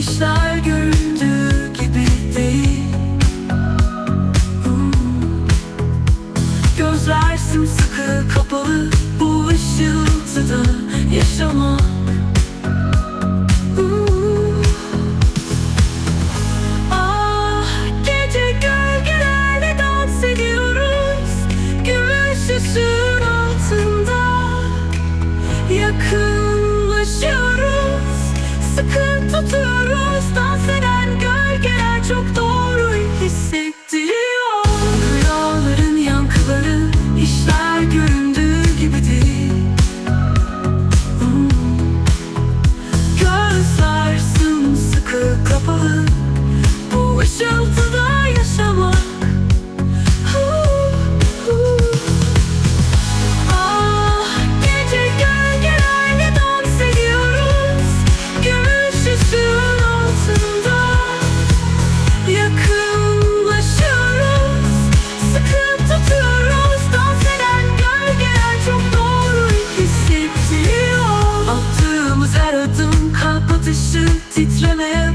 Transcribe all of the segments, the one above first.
İşler göründüğü gibi değil. Gözler sımsıkı kapalı Bu ışıltıda yaşamak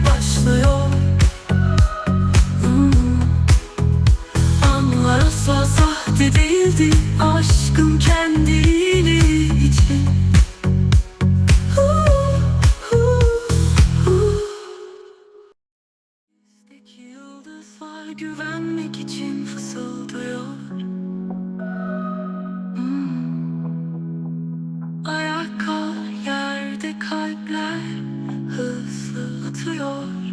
başlıyor. Hmm. Anlar asla sahte değildi aşkım kendiliğini için güvenmek için fısıldıyor hmm. Yerde kalpler hızlı atıyor